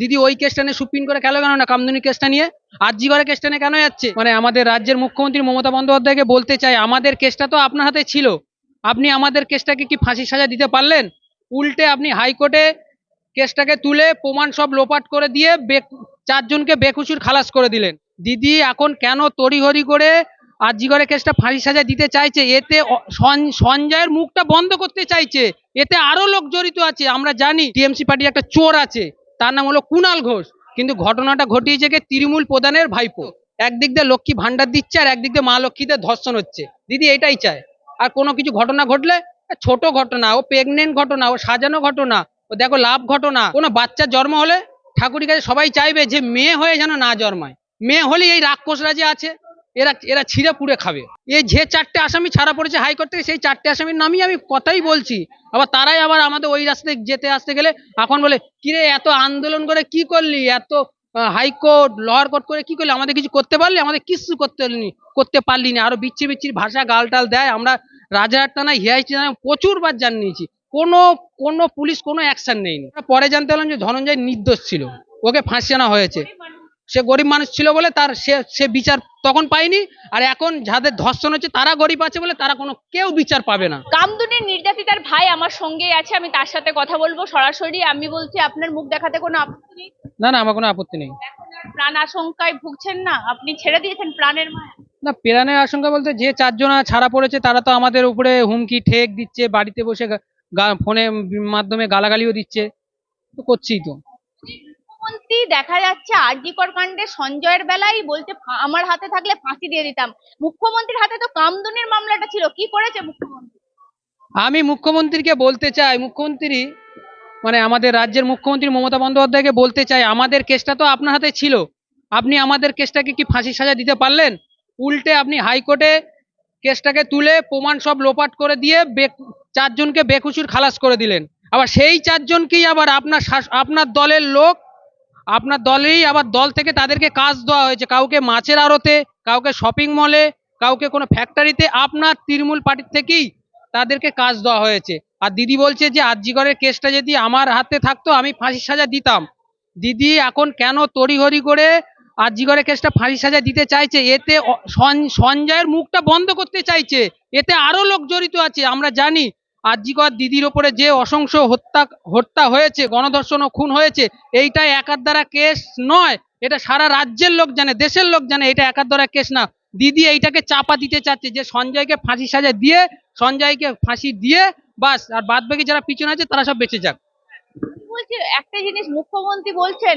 দিদি ওই কেসটা নিয়ে সুপ্রিম করে কেন কেন না? কামদুনি কেসটা নিয়ে? আরজি করে কেসটা নিয়ে কেন যাচ্ছে? মানে আমাদের রাজ্যের মুখ্যমন্ত্রী মমতা বন্দ্যোপাধ্যায়কে বলতে চাই, আমাদের কেসটা তো আপনার হাতে ছিল। আপনি আমাদের কেসটাকে কি ফাঁসির সাজা দিতে পারলেন? উল্টে আপনি হাইকোর্টে কেসটাকে তুলে প্রমাণ সব লোপাট করে দিয়ে চারজনকে বেকসুর খালাস করে দিলেন। দিদি এখন কেন তড়িঘড়ি করে আরজি করে কেসটা ফাঁসি সাজা দিতে চাইছে? এতে সঞ্জয়ের মুখটা বন্ধ করতে চাইছে। এতে আরও লোক জড়িত আছে। আমরা জানি, টিএমসি পার্টি একটা চোর আছে। তার নাম হলো কুণাল ঘোষ। কিন্তু ঘটনাটা ঘটিয়েছে কে তৃণমূল প্রধানের ভাইপো। একদিক দিয়ে লক্ষ্মী ভান্ডার দিচ্ছে আর একদিক দিয়ে মা লক্ষ্মীদের ধর্ষণ হচ্ছে। দিদি, এটাই চায়। আর কোনো কিছু ঘটনা ঘটলে ছোট ঘটনা, ও প্রেগনেন্ট ঘটনা, ও সাজানো ঘটনা, ও দেখো লাভ ঘটনা, কোনো বাচ্চার জন্ম হলে ঠাকুরের কাছে সবাই চাইবে যে মেয়ে হয়ে যেন না জন্মায়। মেয়ে হলেই এই রাক্ষসরা যে আছে এরা এরা ছিঁড়ে পুড়ে খাবে। এই যে চারটে আসামি ছাড়া পড়েছে হাইকোর্ট থেকে, সেই চারটে আসামির নামই আমি কথাই বলছি। আবার তারাই আবার আমাদের ওই রাস্তায় যেতে আসতে গেলে এখন বলে, কিরে, এত আন্দোলন করে কি করলি? এত হাইকোর্ট, লোয়ার কোর্ট করে কি করলি? আমাদের কিছু করতে পারলি? আমাদের কিছু করতে করতে পারলি না। আরও বিচ্ছিরি বিচ্ছিরি ভাষা গালটাল দেয়। আমরা রাজারহাট থানা হিআইসি থানায় প্রচুর বার জানিয়েছি কোনো কোনো পুলিশ কোনো অ্যাকশন নেয়নি। পরে জানতে পারলাম যে ধনঞ্জয় নির্দোষ ছিল। ওকে ফাঁসি আনা হয়েছে। সে গরিব মানুষ ছিল বলে তার সে সে বিচার তখন পায়নি। আর এখন যাদের ধর্ষণ হচ্ছে তারা গরিব আছে বলে তারা কোনো কেউ বিচার পাবে না। কামদুনির নির্যাতিতার ভাই আমার সঙ্গেই আছে আমি তার সাথে কথা বলব। সরাসরি আমি বলছি আপনার মুখ দেখাতে কোনো আপত্তি নেই? না না আমার কোনো আপত্তি নেই। এখন আর প্রাণ আশঙ্কায় ভুগছেন না? আপনি ছেড়ে দিয়েছেন প্রাণের মায়া? না প্রাণের আশঙ্কা বলতে যে চারজন ছাড়া পড়েছে তারা তো আমাদের উপরে হুমকি ঠেক দিচ্ছে বাড়িতে বসে ফোনে মাধ্যমে গালাগালিও দিচ্ছে। তো করছেই তো। মুখ্যমন্ত্রী দেখা যাচ্ছে আরজিকর কাণ্ডে সঞ্জয়ের বেলায় বলছে আমার হাতে থাকলে ফাঁসি দিয়ে দিতাম। মুখ্যমন্ত্রীর হাতে তো কামদুনির মামলাটা ছিল। কি করেছে মুখ্যমন্ত্রী? আমি মুখ্যমন্ত্রীকে বলতে চাই, মুখ্যমন্ত্রী মানে আমাদের রাজ্যের মুখ্যমন্ত্রী মমতা বন্দ্যোপাধ্যায়কে বলতে চাই, আমাদের কেসটা তো আপনার হাতে ছিল। আপনি আমাদের কেসটাকে কি ফাঁসি সাজা দিতে পারলেন? উল্টে আপনি হাইকোর্টে কেসটাকে তুলে প্রমাণ সব লোপাট করে দিয়ে চারজনকে বেকসুর খালাস করে দিলেন। আবার সেই চারজনকেই আবার আপনার আপনার দলের লোক আপনার দলেই আবার দল থেকে তাদেরকে কাজ দেওয়া হয়েছে। কাউকে মাছের আড়তে, কাউকে শপিং মলে কাউকে কোনো ফ্যাক্টরিতে আপনার তৃণমূল পার্টির থেকেই তাদেরকে কাজ দেওয়া হয়েছে। আর দিদি বলছে যে আরজিগরের কেসটা যদি আমার হাতে থাকতো, আমি ফাঁসির সাজা দিতাম। দিদি এখন কেন তড়িঘড়ি করে আরজিগরের কেসটা ফাঁসির সাজা দিতে চাইছে? এতে সঞ্জয়ের মুখটা বন্ধ করতে চাইছে। এতে আরও লোক জড়িত আছে, আমরা জানি। আরজিকর দিদির ওপরে যে অসংস হত্যা হত্যা হয়েছে, গণধর্ষণ ও খুন হয়েছে এইটা একার দ্বারা কেস নয়। এটা সারা রাজ্যের লোক জানে, দেশের লোক জানে, এটা একার দ্বারা কেস না। দিদি এইটাকে চাপা দিতে চাচ্ছে যে সঞ্জয়কে ফাঁসি সাজা দিয়ে, সঞ্জয়কে ফাঁসি দিয়ে, বাস, আর বাদ বাকি যারা পিছনে আছে তারা সব বেঁচে যাক। বলছি, একটা জিনিস মুখ্যমন্ত্রী বলছেন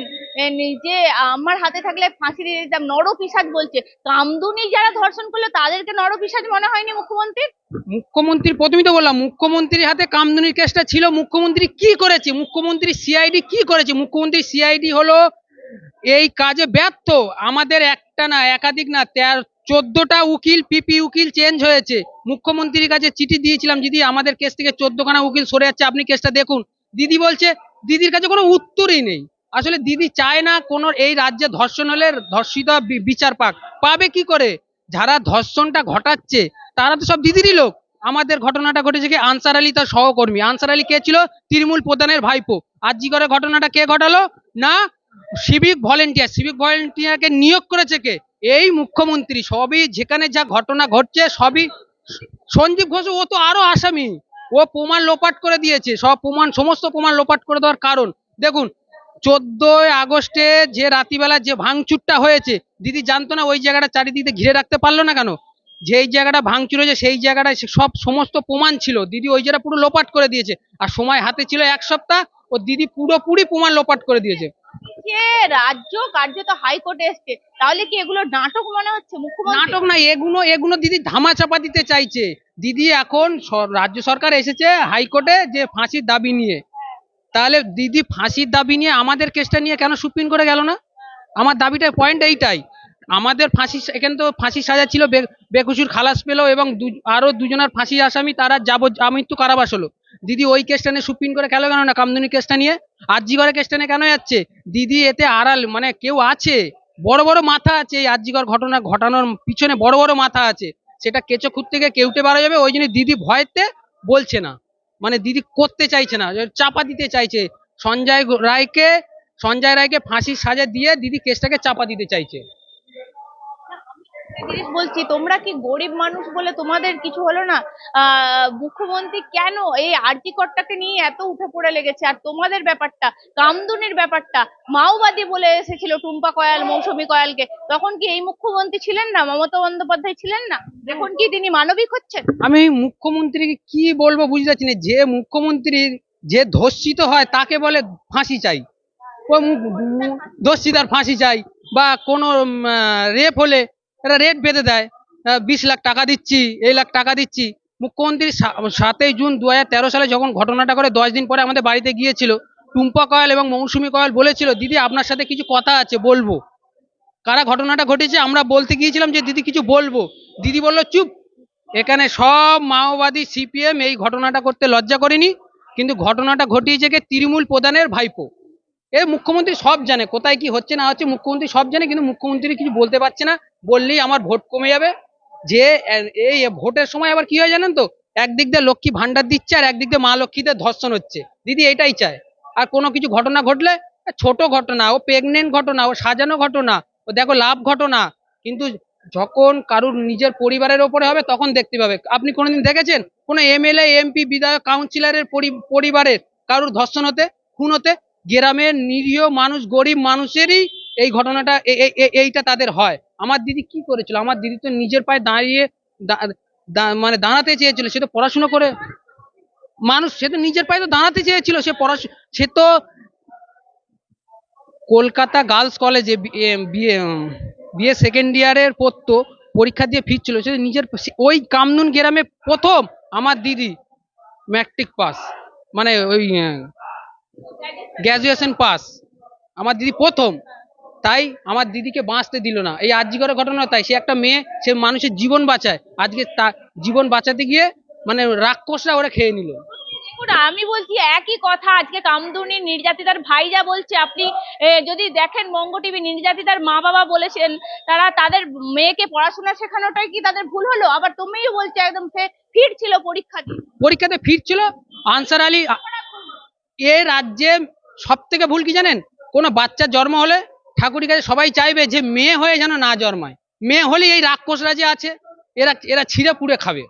যে আমার হাতে থাকলে ফাঁসি দিয়ে দিতাম নরপিসাজ বলছে। কামদুনি যারা ধর্ষণ করল, তাদেরকে নরপিসাজ মনে হয়নি মুখ্যমন্ত্রীর? মুখ্যমন্ত্রী প্রথমে তো বললাম, মুখ্যমন্ত্রীর হাতে কামদুনির কেসটা ছিল, মুখ্যমন্ত্রী কি করেছে? মুখ্যমন্ত্রী সিআইডি কি করেছে? মুখ্যমন্ত্রী সিআইডি হলো, এই কাজে ব্যর্থ। আমাদের একটা না, একাধিক না, তেরো, চোদ্দটা উকিল পিপি উকিল চেঞ্জ হয়েছে। মুখ্যমন্ত্রীর কাছে চিঠি দিয়েছিলাম, দিদি, আমাদের কেস থেকে চোদ্দখানা উকিল সরে যাচ্ছে, আপনি কেসটা দেখুন। দিদি বলছে দিদির কাছে কোনো উত্তরই নেই। আসলে দিদি চায় না কোনো এই রাজ্যে ধর্ষণ হলে ধর্ষিত বিচার পাক। পাবে কি করে? যারা ধর্ষণটা ঘটাচ্ছে, তারা তো সব দিদিরই লোক। আমাদের ঘটনাটা ঘটেছে কি আনসার আলী তার সহকর্মী। আনসার আলী কে ছিল? তৃণমূল প্রধানের ভাইপো। আরজি করে ঘটনাটা কে ঘটালো? না সিভিক ভলেন্টিয়ার সিভিক ভলেন্টিয়ারকে নিয়োগ করেছে কে? এই মুখ্যমন্ত্রী। সবই যেখানে যা ঘটনা ঘটছে, সবই সঞ্জীব ঘোষ, ও তো আরও আসামি। ও প্রমাণ লোপাট করে দিয়েছে। সব প্রমাণ, সমস্ত প্রমাণ লোপাট করে দেওয়ার কারণ। দেখুন, চোদ্দই আগস্টে যে রাতিবেলা যে ভাঙচুরটা হয়েছে, দিদি জানতো না ওই জায়গাটা চারিদিকে ঘিরে রাখতে পারল না কেন? যেই জায়গাটা ভাঙচুর হয়েছে, সেই জায়গাটায় সব সমস্ত প্রমাণ ছিল। দিদি ওই জায়গা পুরো লোপাট করে দিয়েছে। আর সময় হাতে ছিল এক সপ্তাহ, ও দিদি পুরোপুরি প্রমাণ লোপাট করে দিয়েছে। যে রাজ্য কার্যত হাইকোর্টে এসছে, তাহলে কি এগুলো নাটক মনে হচ্ছে মুখ্যমন্ত্রী? নাটক না, এগুলো এগুলো দিদি ধামা চাপা দিতে চাইছে। দিদি এখন রাজ্য সরকার এসেছে হাইকোর্টে যে ফাঁসির দাবি নিয়ে। তাহলে দিদি ফাঁসির দাবি নিয়ে আমাদের কেসটা নিয়ে কেন সুপ্রিম করে গেল না? আমার দাবিটা পয়েন্ট এইটাই। আমাদের ফাঁসি, এখানে তো ফাঁসি সাজা ছিল, বে- বেকসুর খালাস পেল এবং দু- আরও দুজনের ফাঁসি আসামি, তারা যাব আমৃত্যু কারাবাস হলো। দিদি ওই কেসটা নিয়ে সুপ্রিম করে কেন গেল না, কামদুনি কেসটা নিয়ে? আরজি করে কেসটা নিয়ে কেন যাচ্ছে? দিদি, এতে আড়াল মানে কেউ আছে? বড় বড় মাথা আছে এই আরজিকর ঘটনা, ঘটানোর পিছনে বড় বড় মাথা আছে। সেটা কেঁচো খুঁত থেকে কেউটে বাড়া যাবে? ওই জন্য দিদি ভয়তে বলছে না। মানে দিদি করতে চাইছে না চাপা দিতে চাইছে। সঞ্জয় রায়কে সঞ্জয় রায়কে ফাঁসির সাজা দিয়ে দিদি কেসটাকে চাপা দিতে চাইছে। জিনিস বলছি, তোমরা কি গরিব মানুষ বলে তোমাদের কিছু হলো না? মুখ্যমন্ত্রী কেন এই আর্টিকটটাকে নিয়ে এত উঠে পড়ে লেগেছে? আর তোমাদের ব্যাপারটা, কামদুনির ব্যাপারটা, মাওবাদী বলে এসেছিল টুম্পা কয়াল, মৌসুমী কয়ালকে। তখন কি এই মুখ্যমন্ত্রী ছিলেন না? মমতা বন্দ্যোপাধ্যায় ছিলেন না? এখন কি তিনি মানবিক হচ্ছেন? আমি মুখ্যমন্ত্রীকে কি বলব বুঝতে পারছি না। যে মুখ্যমন্ত্রীর যে ধর্ষিত হয়, তাকে বলে ফাঁসি চাই। ধর্ষিতার ফাঁসি চাই বা কোনো রেপ হলে এরা রেট বেঁধে দেয়। বিশ লাখ টাকা দিচ্ছি, এই লাখ টাকা দিচ্ছি। মুখ্যমন্ত্রী সাতই জুন দু সালে যখন ঘটনাটা করে দশ দিন পরে আমাদের বাড়িতে গিয়েছিল। টুম্পা কয়াল এবং মৌসুমী কয়াল বলেছিল, দিদি, আপনার সাথে কিছু কথা আছে, বলব। কারা ঘটনাটা ঘটেছে, আমরা বলতে গিয়েছিলাম যে, দিদি, কিছু বলব। দিদি বলল, চুপ। এখানে সব মাওবাদী, সিপিএম এই ঘটনাটা করতে লজ্জা করেনি, কিন্তু ঘটনাটা ঘটিয়েছে কে তৃণমূল প্রধানের ভাইপো। এ মুখ্যমন্ত্রী সব জানে, কোথায় কি হচ্ছে না হচ্ছে মুখ্যমন্ত্রী সব জানে, কিন্তু মুখ্যমন্ত্রী কিছু বলতে পারছে না। বললেই আমার ভোট কমে যাবে। যে, এই ভোটের সময় আবার কি হয় জানেন তো? একদিক দিয়ে লক্ষ্মী ভান্ডার দিচ্ছে আর একদিক দিয়ে মা লক্ষ্মীতে ধর্ষণ হচ্ছে। দিদি এটাই চায়। আর কোনো কিছু ঘটনা ঘটলে, ছোট ঘটনা, ও প্রেগনেন্ট ঘটনা, ও সাজানো ঘটনা, ও দেখো লাভ ঘটনা। কিন্তু যখন কারুর নিজের পরিবারের ওপরে হবে, তখন দেখতে পাবে। আপনি কোনোদিন দেখেছেন? কোনো এমএলএ, এমপি, বিধায়ক কাউন্সিলরের পরিবারের কারুর ধর্ষণ হতে, খুন হতে, গ্রামের নিরীহ মানুষ, গরিব মানুষেরই এই ঘটনাটা এইটা তাদের হয়। আমার দিদি কি করেছিল? আমার দিদি তো নিজের পায়ে দাঁড়িয়ে মানে দাঁড়াতে চেয়েছিল, সে তো পড়াশুনো করে মানুষ, সে তো নিজের পায়ে তো দাঁড়াতে চেয়েছিল, সে পড়াশু, সে তো কলকাতা গার্লস কলেজে বিএ বিএ সেকেন্ড ইয়ারের পড়তো, পরীক্ষা দিয়ে ফিরছিল, সে নিজের ওই কামনুন গ্রামে প্রথম আমার দিদি ম্যাট্রিক পাস মানে ওই গ্র্যাজুয়েশন পাস, আমার দিদি প্রথম। তাই আমার দিদিকে বাঁচতে দিল না। এই আর্যিকরের ঘটনা তাই। সে একটা মেয়ে সে মানুষের জীবন বাঁচায়। আজকে তার জীবন বাঁচাতে গিয়ে মানে রাক্ষসরা ওরা খেয়ে নিল। দেখুন আমি বলছি একই কথা আজকে কামদুনি নির্যাতিতার ভাই যা বলছে আপনি যদি দেখেন বঙ্গ টিভি নির্যাতিতার মা বাবা বলেছেন তারা তাদের মেয়েকে পড়াশোনা শেখানোটাই কি তাদের ভুল হলো? আবার তুমিও বলছো একদম সে ফিট ছিল পরীক্ষা দিয়ে। পরীক্ষাতে ফিরছিল। আনসার আলী এ রাজ্যে সব থেকে ভুল কি জানেন? কোনো বাচ্চার জন্ম হলে ঠাকুরের কাছে সবাই চাইবে যে মেয়ে হয়ে যেন না জন্মায়। মেয়ে হলে এই রাক্ষসরা যে আছে, এরা এরা ছিঁড়ে পুড়ে খাবে।